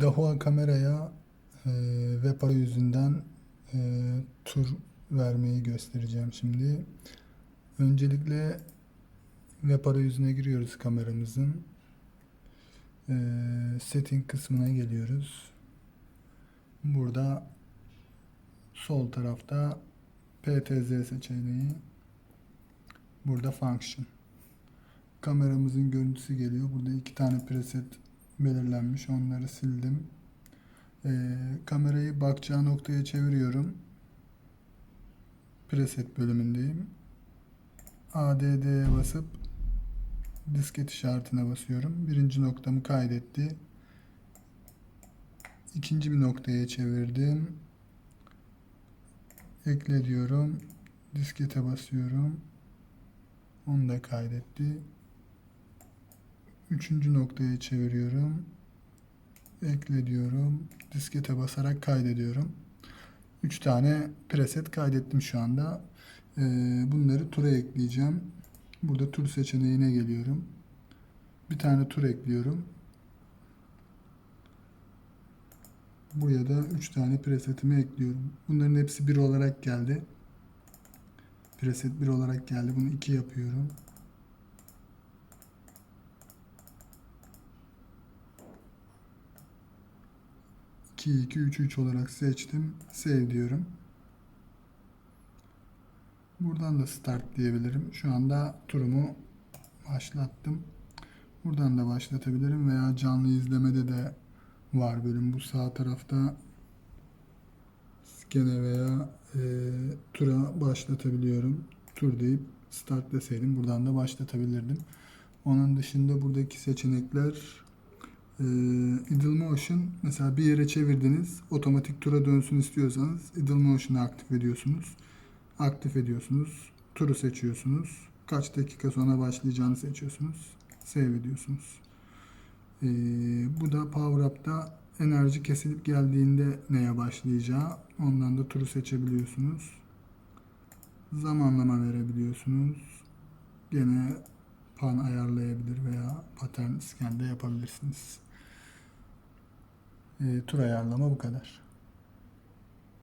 Dahua kameraya e, web arayüzünden e, tur vermeyi göstereceğim şimdi. Öncelikle web arayüzüne giriyoruz kameramızın. E, setting kısmına geliyoruz. Burada sol tarafta PTZ seçeneği. Burada function. Kameramızın görüntüsü geliyor. Burada iki tane preset belirlenmiş. Onları sildim. Ee, kamerayı bakacağı noktaya çeviriyorum. Preset bölümündeyim. ADD'ye basıp disket işaretine basıyorum. Birinci noktamı kaydetti. İkinci bir noktaya çevirdim. Ekle diyorum. Diskete basıyorum. Onu da kaydetti. Üçüncü noktaya çeviriyorum. Ekle diyorum. Diskete basarak kaydediyorum. Üç tane preset kaydettim şu anda. Ee, bunları tura ekleyeceğim. Burada tur seçeneğine geliyorum. Bir tane tur ekliyorum. Buraya da 3 tane presetimi ekliyorum. Bunların hepsi 1 olarak geldi. Preset 1 olarak geldi. Bunu 2 yapıyorum. İki, iki, üç, üç olarak seçtim. Save diyorum. Buradan da start diyebilirim. Şu anda turumu başlattım. Buradan da başlatabilirim veya canlı izlemede de var bölüm. Bu sağ tarafta skene veya e, tura başlatabiliyorum. Tur deyip start deseydim buradan da başlatabilirdim. Onun dışında buradaki seçenekler e, idle motion mesela bir yere çevirdiniz otomatik tura dönsün istiyorsanız idle motion'ı aktif ediyorsunuz. Aktif ediyorsunuz. Turu seçiyorsunuz. Kaç dakika sonra başlayacağını seçiyorsunuz. Save ediyorsunuz. Ee, bu da Power Up'ta enerji kesilip geldiğinde neye başlayacağı. Ondan da turu seçebiliyorsunuz. Zamanlama verebiliyorsunuz. Gene pan ayarlayabilir veya pattern scan de yapabilirsiniz. Ee, tur ayarlama bu kadar.